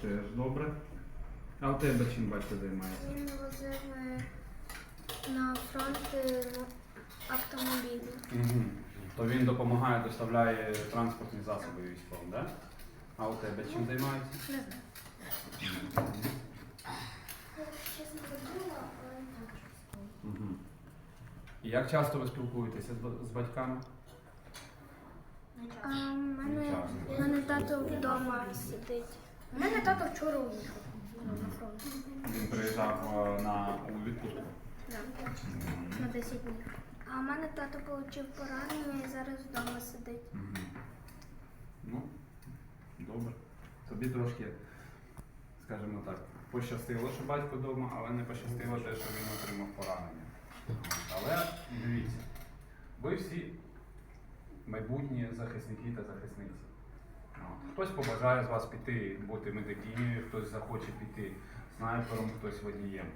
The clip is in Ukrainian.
Теж добре. А у тебе чим батько займається? Він возив на фронт автомобілі. Угу. То він допомагає, доставляє транспортні засоби військовим, так? Да? А у тебе чим займається? Не знаю. Чесно забула, але так. Угу. І як часто ви спілкуєтеся з, з батьками? А в мене, Нічого. в мене тато вдома сидить. У мене тато вчора уїхав на фронт. Він приїжджав е, на у відпустку. Да. На 10 днів. А в мене тато отримав поранення і зараз вдома сидить. Ну, добре. Тобі трошки, скажімо так, пощастило, що батько вдома, але не пощастило те, що він отримав поранення. Але дивіться, ви всі майбутні захисники та захисниці. Хтось побажає з вас піти бути медикінею, хтось захоче піти снайпером, хтось водієм.